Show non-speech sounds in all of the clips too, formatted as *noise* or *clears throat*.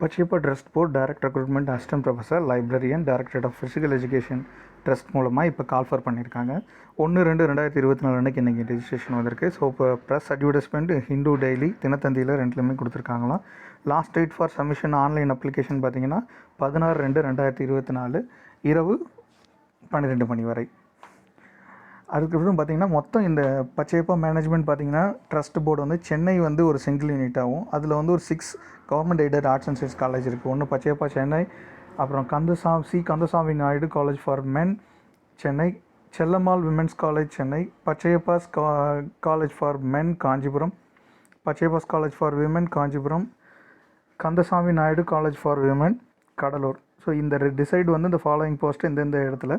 Pachaiyappa trust board direct recruitment assistant professor librarian directorate of physical education trust மூலமாக இப்போ call for பண்ணியிருக்காங்க ஒன்று ரெண்டு ரெண்டாயிரத்தி இருபத்தி நாலு அன்றைக்கி இன்றைக்கி ரெஜிஸ்ட்ரேஷன் வந்திருக்கு. ஸோ இப்போ ப்ரெஸ் அட்வர்டைஸ்மெண்ட் ஹிந்து டெய்லி தினத்தந்தியில் ரெண்டுலையுமே கொடுத்துருக்காங்களாம். Last date for submission online application பார்த்தீங்கன்னா பதினாறு ரெண்டு ரெண்டாயிரத்தி இருபத்தி நாலு இரவு பன்னிரெண்டு மணி வரை. அதுக்கப்புறம் பார்த்தீங்கன்னா மொத்தம் இந்த பச்சையப்பா மேனேஜ்மெண்ட் பார்த்தீங்கன்னா ட்ரஸ்ட் போர்டு வந்து சென்னை வந்து ஒரு சிங்கிள் யூனிட்டாகவும் அதில் வந்து ஒரு six government aided arts and science college இருக்குது ஒன்று பச்சையப்பா சென்னை அப்புறம் Kandasamy C Kandasamy Naidu college for men Chennai Chellammal women's college Chennai Pachaiyappa's கா college for men Kanchipuram Pachaiyappa's college for women Kanchipuram Kandasamy Naidu college for women Cuddalore. So இந்த decide வந்து இந்த following post இந்தந்த இடத்துல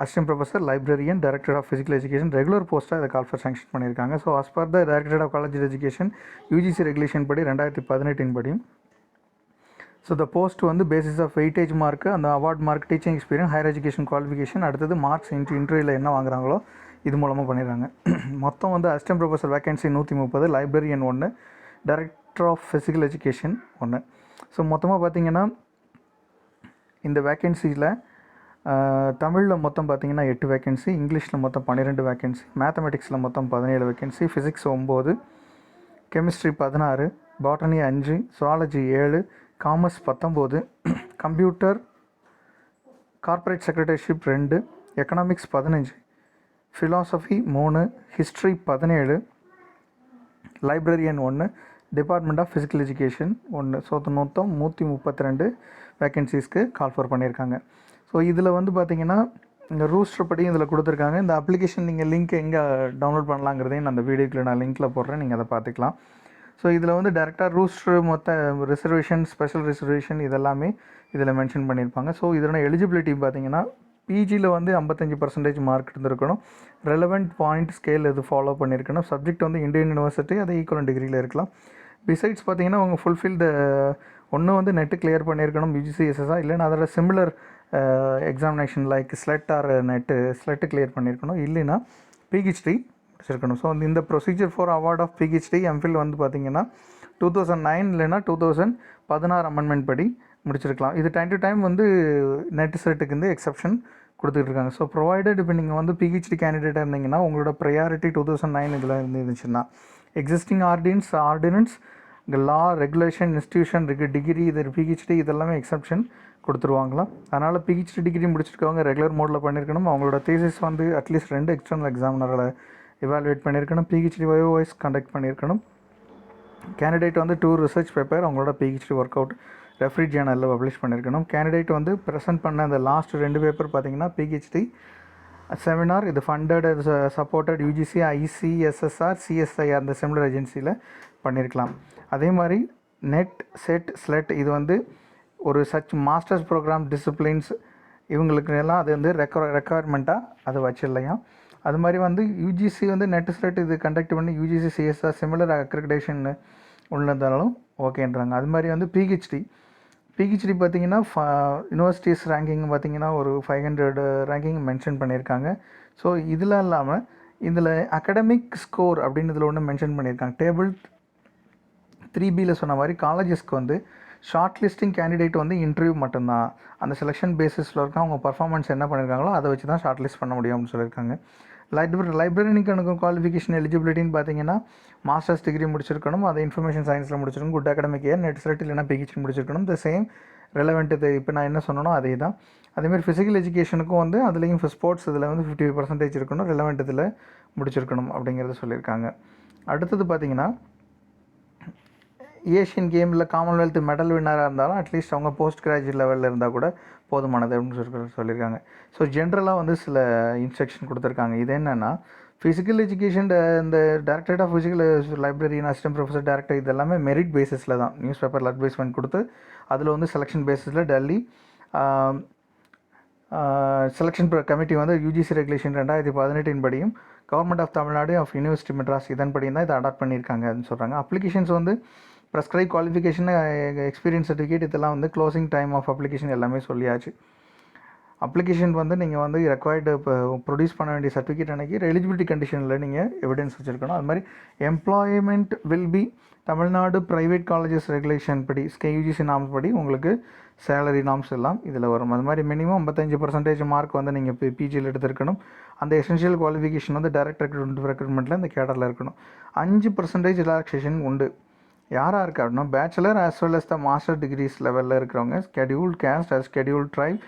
assistant professor librarian director of physical education regular போஸ்ட்டாக இதை call for sanction பண்ணியிருக்காங்க. So as per the director of college education UGC regulation படி ரெண்டாயிரத்தி பதினெட்டின் படி ஸோ த போஸ்ட் வந்து பேசிஸ் ஆஃப் வெயிட்டேஜ் மார்க் அந்த award mark teaching experience higher education qualification அடுத்தது marks interview இன்டர்வியூவில் என்ன வாங்குறாங்களோ இது மூலமாக பண்ணிடுறாங்க. *clears throat* மொத்தம் வந்து அசிஸ்டன்ட் ப்ரொஃபஸர் வேகன்சி நூற்றி முப்பது லைப்ரரியன் ஒன்று டைரக்டர் ஆஃப் ஃபிசிக்கல் எஜுகேஷன் ஒன்று ஸோ மொத்தமாக பார்த்தீங்கன்னா இந்த வேக்கன்சியில் தமிழில் மொத்தம் பார்த்தீங்கன்னா எட்டு வேக்கன்சி இங்கிலீஷில் மொத்தம் பன்னிரெண்டு வேக்கன்சி மேத்தமெட்டிக்ஸில் மொத்தம் பதினேழு வேக்கன்சி ஃபிசிக்ஸ் ஒம்பது கெமிஸ்ட்ரி பதினாறு பாட்டனி அஞ்சு சுவாலஜி ஏழு காமர்ஸ் பத்தொம்போது கம்ப்யூட்டர் கார்ப்பரேட் செக்ரட்டரிஷிப் ரெண்டு எக்கனாமிக்ஸ் பதினஞ்சு ஃபிலாசபி மூணு ஹிஸ்ட்ரி பதினேழு லைப்ரரியன் ஒன்று டிபார்ட்மெண்ட் ஆஃப் ஃபிசிக்கல் எஜுகேஷன் ஒன்று ஸோ மொத்தம் நூற்றி முப்பத்தி ரெண்டு வேக்கன்சிஸ்க்கு கால்ஃபர் பண்ணியிருக்காங்க. ஸோ இதில் வந்து பார்த்தீங்கன்னா இந்த ரூஸ்டர் படி இதில் கொடுத்துருக்காங்க. இந்த அப்ளிகேஷன் நீங்கள் லிங்க் எங்கே டவுன்லோட் பண்ணலாங்கிறதையும் நான் அந்த வீடியோக்குள்ளே நான் லிங்க்கில் போடுறேன். நீங்கள் அதை பார்த்துக்கலாம் ஸோ இதில் வந்து டேரெக்டாக ரூஸ்டர் மொத்த ரிசர்வேஷன் ஸ்பெஷல் ரிசர்வேஷன் இதெல்லாமே இதில் மென்ஷன் பண்ணியிருப்பாங்க. ஸோ இதோட எலிஜிபிலிட்டி பார்த்தீங்கன்னா பிஜியில் வந்து ஐம்பத்தஞ்சு பர்சன்டேஜ் மார்க் இருந்திருக்கணும் ரெலவெண்ட் பாயிண்ட் ஸ்கேல் இது ஃபாலோ பண்ணியிருக்கணும். சப்ஜெக்ட் வந்து இந்தியன் யூனிவர்சிட்டி அது ஈக்குவல் டிகிரியில் இருக்கலாம். பிசைட்ஸ் பார்த்தீங்கன்னா அவங்க ஃபுல்ஃபில் த ஒன்று வந்து நெட்டு கிளியர் பண்ணியிருக்கணும். யூஜிசிஎஸ்எஸ்ஆ இல்லைன்னா அதோட similar examination like SLET or NET SLET clear பண்ணியிருக்கணும் இல்லைன்னா பிஹெச்டி முடிச்சிருக்கணும் ஸோ இந்த procedure for award of PhD MPhil வந்து பார்த்தீங்கன்னா டூ தௌசண்ட் நைன் இல்லைன்னா டூ தௌசண்ட் பதினாறு அமெண்ட்மெண்ட் படி முடிச்சிருக்கலாம். இது டைம் டு டைம் வந்து நெட் செட்டுக்கு வந்து எக்ஸப்ஷன் கொடுத்துட்டு இருக்காங்க. ஸோ ப்ரொவைடட் இப்போ நீங்கள் வந்து பிஹெச்டி கேண்டிடேட்டாக இருந்தீங்கன்னா உங்களோட ப்ரையாரிட்டி டூ தௌசண்ட் நைன் இதில் இருந்துச்சுன்னா existing ordinance ordinance law regulation institution இருக்குது டிகிரி இது பிஹெச்டி இதெல்லாமே எக்ஸப்ஷன் கொடுத்துருவாங்களா? அதனால் பிஹெச்டி டிகிரி முடிச்சிருக்கவங்க ரெகுலர் மோடில் பண்ணியிருக்கணும் அவங்களோட தேசிஸ் வந்து அட்லீஸ்ட் ரெண்டு எக்ஸ்டர்னல் எக்ஸாமினரில் இவாலுவேட் பண்ணியிருக்கணும் பிஹெச்டி வயோ வைஸ் கண்டக்ட் பண்ணியிருக்கணும் கேண்டிடேட் வந்து டூ ரிசர்ச் பேப்பர் அவங்களோட பிஹெச்டி ஒர்க் அவுட் ரெஃப்ரிஜேனலில் பப்ளிஷ் பண்ணியிருக்கணும் கேண்டிடேட் வந்து ப்ரெசென்ட் பண்ண அந்த லாஸ்ட் ரெண்டு பேப்பர் பார்த்தீங்கன்னா பிஹெச்டி செமினார் இது funded supported UGC ICSSR CSI அந்த சிமிலர் ஏஜென்சியில் பண்ணியிருக்கலாம் அதே மாதிரி நெட் செட் ஸ்லெட் இது வந்து ஒரு சச் மாஸ்டர்ஸ் ப்ரோக்ராம் டிசிப்ளின்ஸ் இவங்களுக்கு எல்லாம் அது வந்து ரெக்க ரெக்குவயர்மெண்ட்டாக அது வச்சிடலையாம் அது மாதிரி வந்து யூஜிசி வந்து நெட் ஸ்லெட் இது கண்டக்ட் பண்ணி யூஜிசி சிஎஸ்ஆர் சிமிலர் அக்ரிடேஷன் உள்ளதாலும் ஓகேன்றாங்க அது மாதிரி வந்து பிஹெச்டி பிஹெச்டி பார்த்தீங்கன்னா யூனிவர்சிட்டிஸ் ரேங்கிங் பார்த்தீங்கன்னா ஒரு ஃபைவ் ஹண்ட்ரட் ரேங்கிங் மென்ஷன் பண்ணியிருக்காங்க. ஸோ இதில் இல்லாமல் இதில் அகடமிக் ஸ்கோர் அப்படின்னு இதில் ஒன்று மென்ஷன் பண்ணியிருக்காங்க டேபிள் த்ரீ பியில் சொன்ன மாதிரி காலேஜஸ்க்கு வந்து ஷார்ட் லிஸ்டிங் கேண்டிடேட் வந்து இன்டர்வியூ மட்டும்தான். அந்த செலெக்ஷன் பேசிஸில் இருக்க அவங்க பர்ஃபார்மன்ஸ் என்ன பண்ணியிருக்காங்களோ அதை வச்சு தான் ஷார்ட் லிஸ்ட் பண்ண முடியும் அப்படின்னு சொல்லியிருக்காங்க. லைப்ரரி லைப்ரரினுக்கு குவாலிஃபிகேஷன் எலிஜிபிலிட்டின்னு பார்த்தீங்கன்னா மாஸ்டர்ஸ் டிகிரி முடிச்சிருக்கணும் அதை இன்ஃபர்மேஷன் சயின்ஸில் முடிச்சிருக்கணும் good academic year NET select இல்லைனா பிஹெச்டி முடிச்சிருக்கணும். த சேம் ரெலவெண்ட் இது. இப்போ நான் என்ன சொன்னனோ அதே தான் அதேமாதிரி ஃபிசிக்கல் எஜுகேஷனுக்கும் வந்து அதுலேயும் ஸ்போர்ட்ஸ் இதில் வந்து ஃபிஃப்டி பர்சன்டேஜ் இருக்கணும் ரெலவெண்ட் இதில் முடிச்சிருக்கணும் அப்படிங்கிறத சொல்லியிருக்காங்க. அடுத்தது பார்த்தீங்கன்னா ஏஷியன் கேமில் காமன்வெல்த் மெடல் வின்னராக இருந்தாலும் அட்லீஸ்ட் அவங்க போஸ்ட் கிராஜுவேட் லெவலில் இருந்தால் கூட போதுமானது அப்படின்னு சொல்லி சொல்லியிருக்காங்க. ஸோ ஜென்ரலாக வந்து சில இன்ஸ்ட்ரக்ஷன் கொடுத்துருக்காங்க. இது என்னென்னா ஃபிசிக்கல் எஜுகேஷன் இந்த directorate of physical librarian assistant professor director இது எல்லாமே மெரிட் பேசிஸில் தான். நியூஸ் பேப்பரில் அட்வைஸ்மெண்ட் கொடுத்து அதில் வந்து செலெக்ஷன் பேசிஸில் டெல்லி செலெக்ஷன் கமிட்டி வந்து யூஜிசி ரெகுலேஷன் ரெண்டாயிரத்தி பதினெட்டின் படியும் government of Tamil Nadu of university Madras இதன்படியும் தான் இதை அடாப்ட் அப்படின்னு சொல்கிறாங்க அப்ளிகேஷன்ஸ் வந்து ப்ரெஸ்கிரைப் குவாலிஃபிகேஷன் எக்ஸ்பீரியன்ஸ் சர்டிஃபிகேட் இதெல்லாம் வந்து க்ளோசிங் டைம் ஆஃப் அப்ளிகேஷன் எல்லாமே சொல்லியாச்சு. அப்ளிகேஷன் வந்து நீங்கள் வந்து ரெக்வயர்டு இப்போ ப்ரொடியூஸ் பண்ண வேண்டிய சர்டிஃபிகேட் அன்றைக்கி எலிஜிபிலிட்டி கண்டிஷனில் நீங்கள் எவிடன்ஸ் வச்சுருக்கணும். அது மாதிரி employment will be Tamil Nadu private colleges regulation படி ஸ்கேயூஜிசி நாம்ஸ் படி உங்களுக்கு சேலரி நாம்ஸ் எல்லாம் இதில் வரும். அது மாதிரி மினிமம் ஐம்பத்தஞ்சு பர்சன்டேஜ் மார்க் வந்து நீங்கள் இப்போ பிஜியில் எடுத்திருக்கணும். அந்த எசென்ஷியல் குவாலிஃபிகேஷன் வந்து டைரக்ட் ரெக்ரூட்மெண்ட் ரெக்ரூட்மெண்ட்டில் இந்த கேடரில் இருக்கணும். அஞ்சு பர்சன்டேஜ் ரிலாக்ஸேஷன் உண்டு. யாராக இருக்கா? அப்படின்னா bachelor as well as the master degrees லெவலில் இருக்கிறவங்க scheduled caste as scheduled tribe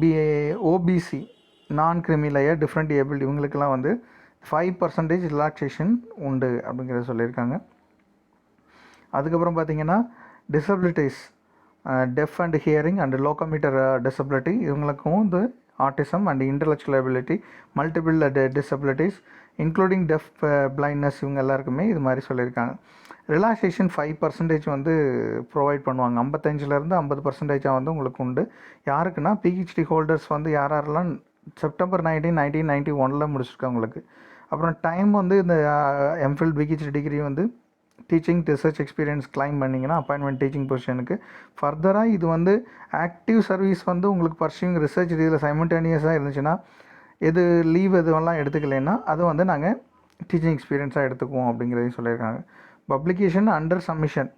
BA OBC non creamy layer different able இவங்களுக்கெல்லாம் வந்து ஃபைவ் பர்சன்டேஜ் ரிலாக்ஸேஷன் உண்டு அப்படிங்கிறத சொல்லியிருக்காங்க. அதுக்கப்புறம் பார்த்தீங்கன்னா disabilities deaf and hearing and locomotor disability இவங்களுக்கும் வந்து autism and intellectual ability multiple disabilities including deaf blindness இவங்க எல்லாருக்குமே இது மாதிரி சொல்லியிருக்காங்க. ரிலாக்ஸேஷன் ஃபைவ் பர்சன்டேஜ் வந்து ப்ரொவைட் பண்ணுவாங்க. ஐம்பத்தஞ்சிலேருந்து ஐம்பது பர்சன்டேஜாக வந்து உங்களுக்கு உண்டு. யாருக்குன்னா பிஹெச்டி ஹோல்டர்ஸ் வந்து யார் யாரெல்லாம் செப்டம்பர் நைன்டீன் நைன்டீன் நைன்ட்டி ஒனில் முடிச்சிருக்கவங்களுக்கு அப்புறம் டைம் வந்து இந்த எம்ஃபில் பிஹெச்டி டிகிரி வந்து டீச்சிங் ரிசர்ச் எக்ஸ்பீரியன்ஸ் கிளைம் பண்ணிங்கன்னா அப்பாயின்மெண்ட் டீச்சிங் பொசிஷனுக்கு ஃபர்தராக இது வந்து ஆக்டிவ் சர்வீஸ் வந்து உங்களுக்கு பர்சியூங் ரிசர்ச் இதில் சைமல்டேனியஸாக இருந்துச்சுன்னா எது லீவ் எதுவெல்லாம் எடுத்துக்கலைன்னா அது வந்து நாங்கள் டீச்சிங் எக்ஸ்பீரியன்ஸாக எடுத்துக்குவோம் அப்படிங்கிறதையும் சொல்லியிருக்காங்க. Publication under submission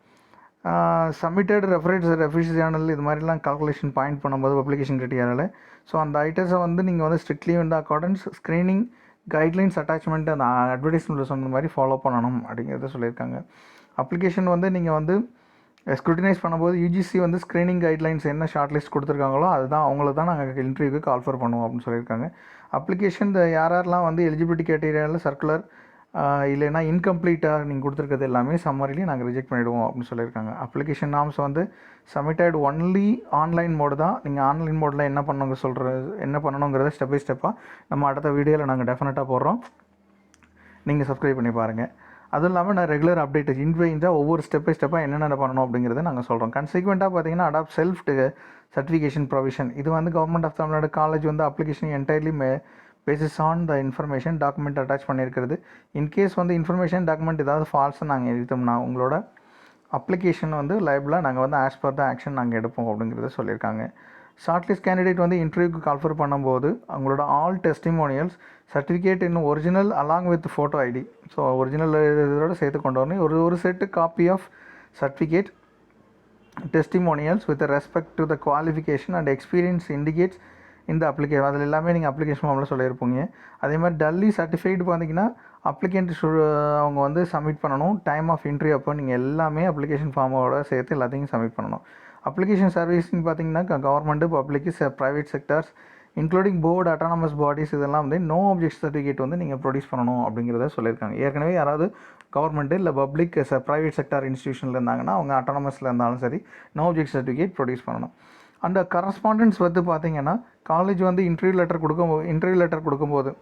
submitted reference refereed journal இது மாதிரிலாம் கால்குலேஷன் பாயிண்ட் பண்ணும்போது பப்ளிகேஷன் கிரிட்டியாரில் ஸோ அந்த ஐட்டம்ஸை வந்து நீங்கள் வந்து ஸ்ட்ரிக்ட்லி வந்து அக்கார்டன்ஸ் ஸ்க்ரீனிங் கைட்லைன்ஸ் அட்டாச்மெண்ட் அந்த அட்வர்டைஸ்மெண்ட்டில் சொன்ன மாதிரி ஃபாலோ பண்ணணும் அப்படிங்கிறத சொல்லியிருக்காங்க. அப்ளிகேஷன் வந்து நீங்கள் வந்து ஸ்க்ரூட்டினைஸ் பண்ணும்போது யூஜிசி வந்து ஸ்க்ரீனிங் கைட்லைன்ஸ் என்ன ஷார்ட் லிஸ்ட் கொடுத்துருக்காங்களோ அதுதான் அவங்கள தான் நாங்கள் இன்டர்வியூக்கு கால்ஃபர் பண்ணுவோம் அப்படின்னு சொல்லியிருக்காங்க. அப்ளிகேஷன் இந்த யார் யாரெல்லாம் வந்து எலிஜிபிலிட்டி கேட்டீரியாவில் சர்க்குலர் இல்லைன்னா இன்கம்ப்ளீட்டாக நீங்கள் கொடுத்துருக்கிறது எல்லாமே சம்மரிலையும் நாங்கள் ரிஜெக்ட் பண்ணிவிடுவோம் அப்படின்னு சொல்லியிருக்காங்க. அப்ளிகேஷன் நாம்ஸ் வந்து சப்மிட்டட் ஒன்லி ஆன்லைன் மோடு தான். நீங்கள் ஆன்லைன் மோடில் என்ன பண்ணுங்க சொல்கிற என்ன பண்ணணுங்கிறத ஸ்டெப் பை ஸ்டெப்பாக நம்ம அடுத்த வீடியோவில் நாங்கள் டெஃபினட்டாக போடுறோம். நீங்கள் சப்ஸ்கிரைப் பண்ணி பாருங்கள் அதுவும் இல்லாமல் நான் ரெகுலர் அப்டேட் இன்வைஞ்சாக ஒவ்வொரு ஸ்டெப் பை ஸ்டெப்பாக என்னென்ன பண்ணணும் அப்படிங்கிறத நாங்கள் சொல்கிறோம் கன்சிக்வெண்ட்டாக பார்த்தீங்கன்னா அடாப்ட் செல்ஃப் சர்டிஃபிகேஷன் ப்ரொவிஷன் இது வந்து கவர்மெண்ட் ஆஃப் தமிழ்நாடு காலேஜ் வந்து application entirely may basis on the information document attach பண்ணியிருக்கிறது. இன்கேஸ் வந்து இன்ஃபர்மேஷன் டாக்குமெண்ட் ஏதாவது ஃபால்ஸை நாங்கள் எழுதிட்டோம்னா உங்களோட அப்ளிகேஷன் வந்து லைபில் நாங்கள் வந்து ஆஸ் பர் த ஆக்ஷன் நாங்கள் எடுப்போம் அப்படிங்கிறத சொல்லியிருக்காங்க. ஷார்ட்லிஸ்ட் கேண்டிடேட் வந்து இன்டர்வியூக்கு கால்ஃபர் பண்ணும்போது அவங்களோட ஆல் டெஸ்டிமோனியல்ஸ் சர்டிஃபிகேட் இன்னும் original along with photo ID so original இதோட சேர்த்து கொண்டு வரணும். ஒரு ஒரு set copy of certificate testimonials with respect to the qualification and experience indicates இந்த அப்ளிகேஷன் அதில் எல்லாமே நீங்கள் அப்ளிகேஷன் ஃபார்மில் சொல்லியிருப்பீங்க. அதே மாதிரி டல்லி சர்டிஃபைடு பார்த்தீங்கன்னா அப்ளிகேண்ட் அவங்க வந்து சப்மிட் பண்ணணும். டைம் ஆஃப் இன்ட்ரி அப்போ நீங்கள் எல்லாமே அப்ளிகேஷன் ஃபார்மோட சேர்த்து எல்லாத்தையும் சப்மிட் பண்ணணும். அப்ளிகேஷன் சர்வீஸ்னு பார்த்தீங்கன்னா government public private sectors including board autonomous bodies இதெல்லாம் வந்து நோ ஆப்ஜெக்ட் சர்டிஃபிகேட் வந்து நீங்கள் ப்ரொடியூஸ் பண்ணணும் அப்படிங்கிறத சொல்லியிருக்காங்க. ஏற்கனவே யாராவது கவர்மெண்ட்டு இல்லை பப்ளிக் ப்ரைவேட் செக்டார் இன்ஸ்டியூஷனில் இருந்தாங்கன்னா அவங்க அட்டானமஸில் இருந்தாலும் சரி நோ ஆப்ஜெக்ட் சர்டிஃபிகேட் ப்ரொடியூஸ் பண்ணணும். அந்த கரஸ்பாண்டன்ஸ் வந்து பார்த்தீங்கன்னா காலேஜ் வந்து இன்டர்வியூ லெட்டர் கொடுக்கும் இன்டர்வியூ லெட்டர் கொடுக்கும்போது.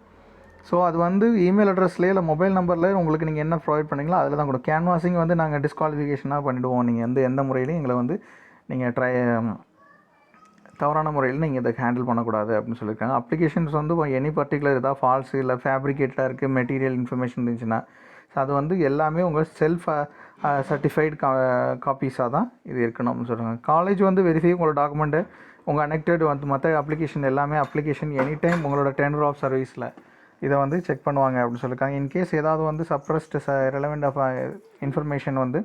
ஸோ அது வந்து இமெயில் அட்ரஸ்லேயே இல்லை மொபைல் நம்பரில் உங்களுக்கு நீங்கள் என்ன ப்ரொவைட் பண்ணீங்களோ அதில் தான் கொடுக்கும். கேன்வாசிங் வந்து நாங்கள் டிஸ்குவாலிஃபிகேஷனாக பண்ணிவிடுவோம் நீங்கள் வந்து எந்த முறையிலையும் எங்களை வந்து நீங்கள் ட்ரை தவறான முறையில் நீங்கள் இதை ஹேண்டில் பண்ணக்கூடாது அப்படின்னு சொல்லியிருக்காங்க. அப்ளிகேஷன்ஸ் வந்து எனி பர்டிகுலர் எதாவது ஃபால்ஸ் இல்லை ஃபேப்ரிகேட்டாக இருக்குது மெட்டீரியல் இன்ஃபர்மேஷன் இருந்துச்சுன்னா ஸோ அது வந்து எல்லாமே உங்கள் செல்ஃப் சர்டிஃபைடு கா காப்பீஸாக தான் இது இருக்கணும் அப்படின்னு சொல்கிறாங்க காலேஜ் வந்து வெரிஃபை உங்களோட டாக்குமெண்ட்டு உங்கள் அனெக்டட் வந்து மற்ற அப்ளிகேஷன் எல்லாமே அப்ளிகேஷன் எனி டைம் உங்களோட டெண்டர் ஆஃப் சர்வீஸில் இதை வந்து செக் பண்ணுவாங்க அப்படின்னு சொல்லியிருக்காங்க. இன்கேஸ் ஏதாவது வந்து சப்ரஸ்ட் ச ரெலவெண்ட் ஆஃப் இன்ஃபர்மேஷன் வந்து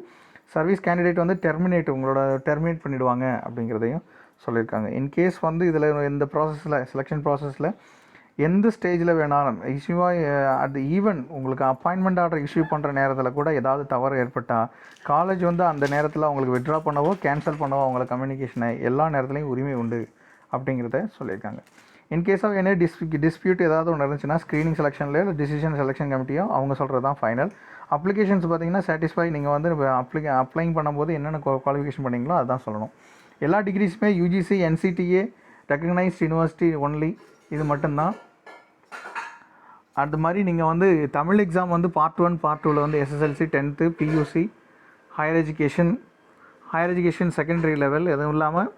சர்வீஸ் கேண்டிடேட் வந்து டெர்மினேட் உங்களோட டெர்மினேட் பண்ணிவிடுவாங்க அப்படிங்கிறதையும் சொல்லியிருக்காங்க. இன்கேஸ் வந்து இதில் இந்த ப்ராசஸில் செலெக்ஷன் ப்ராசஸில் எந்த ஸ்டேஜில் வேணாலும் இஷ்யூவாக அட் ஈவன் உங்களுக்கு அப்பாயின்மெண்ட் ஆர்டர் இஷ்யூ பண்ணுற நேரத்தில் கூட ஏதாவது தவறு ஏற்பட்டால் காலேஜ் வந்து அந்த நேரத்தில் அவங்களுக்கு விட்ரா பண்ணவோ கேன்சல் பண்ணவோ அவங்கள கம்யூனிகேஷனை எல்லா நேரத்துலையும் உரிமை உண்டு அப்படிங்கிறத சொல்லியிருக்காங்க. இன்கேஸ் ஆஃப் என்ன டிஸ் டிஸ்பியூட் ஏதாவது ஒன்று இருந்துச்சுன்னா ஸ்க்ரீனிங் செலெக்ஷன்லையோ இல்லை டிசிஷன் செலெக்ஷன் கமிட்டியோ அவங்க சொல்கிறது தான் ஃபைனல் அப்ளிகேஷன்ஸ் பார்த்தீங்கன்னா சாட்டிஸ்ஃபை நீங்கள் வந்து அப்ளிகே அப்ளைங் பண்ணும்போது என்னென்ன குவாலிஃபிகேஷன் பண்ணிங்களோ அதுதான் சொல்லணும். எல்லா டிகிரிஸுமே UGC NCTE recognised university only இது மட்டும்தான். அது மாதிரி நீங்கள் வந்து தமிழ் எக்ஸாம் வந்து பார்ட் ஒன் பார்ட் டூவில் வந்து SSLC tenth PUC higher education higher education secondary level எதுவும் இல்லாமல்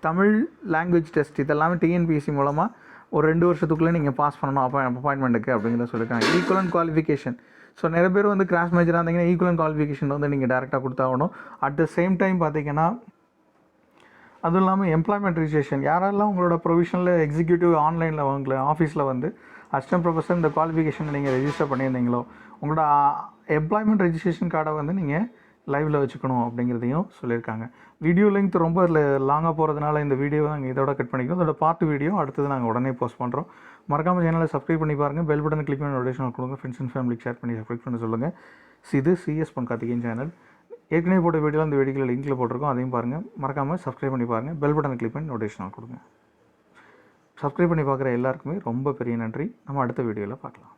தமிழ் லாங்குவேஜ் டெஸ்ட் இதெல்லாமே டிஎன்பிஎஸ்சி மூலமாக ஒரு ரெண்டு வருஷத்துக்குள்ளே நீங்கள் பாஸ் பண்ணணும் அப்போ அப்பாயின்மெண்ட்டுக்கு அப்படிங்கிறத சொல்லியிருக்காங்க ஈக்குவலன் குவாலிஃபிகேஷன் ஸோ நிறைய பேர் வந்து கிராஸ் மேஜராக இருந்தீங்கன்னா ஈக்குவலன் குவாலிஃபிகேஷன் வந்து நீங்கள் டேரெக்டாக கொடுத்தாகணும் அட் த சேம் டைம் பார்த்தீங்கன்னா அதுவும் இல்லாமல் எம்ப்ளாய்மெண்ட் ரிஜிஸ்ட்ரேஷன் யாரெல்லாம் உங்களோட ப்ரொவிஷனில் எக்ஸிக்யூட்டிவ் ஆன்லைனில் வாங்கல ஆஃபீஸில் வந்து அசிஸ்டன்ட் ப்ரொஃபஸர் இந்த குவாலிஃபிகேஷனை நீங்கள் ரெஜிஸ்டர் பண்ணியிருந்தீங்களோ உங்களோட எம்ப்ளாய்மெண்ட் ரெஜிஸ்ட்ரேஷன் கார்டை வந்து நீங்கள் லைவில் வச்சுக்கணும் அப்படிங்கிறதையும் சொல்லியிருக்காங்க. வீடியோ லெங்க் ரொம்ப லாங்காக போகிறதுனால இந்த வீடியோ நாங்கள் இதோட கட் பண்ணிக்கிறோம் இதோட பார்ட் வீடியோ அடுத்தது நாங்கள் உடனே போஸ்ட் பண்ணுறோம் மறக்காமல் சேனலை சப்ஸ்கிரைப் பண்ணி பாருங்கள் பெல் பட்டன் கிளிக் பண்ணி நோட்டிஃபிகேஷன் கொடுங்க. ஃப்ரெண்ட்ஸ் அண்ட் ஃபேமிலிக்கு ஷேர் பண்ணி சப்ஸ்கிரைப் பண்ண சொல்லுங்கள் இது சிஎஸ் பன் கார்த்திகேயன் சேனல் ஏற்கனவே போட்ட வீடியோவில் அந்த வீடியோவில் லிங்கில் போட்டிருக்கோம். அதையும் பாருங்கள் மறக்காமல் சப்ஸ்கிரைப் பண்ணி பாருங்கள் பெல் பட்டன் கிளிக் பண்ணி நோட்டிஃபிகேஷன் கொடுங்க. சப்ஸ்கிரைப் பண்ணி பார்க்குற எல்லாருக்குமே ரொம்ப பெரிய நன்றி. நம்ம அடுத்த வீடியோவில் பார்க்கலாம்.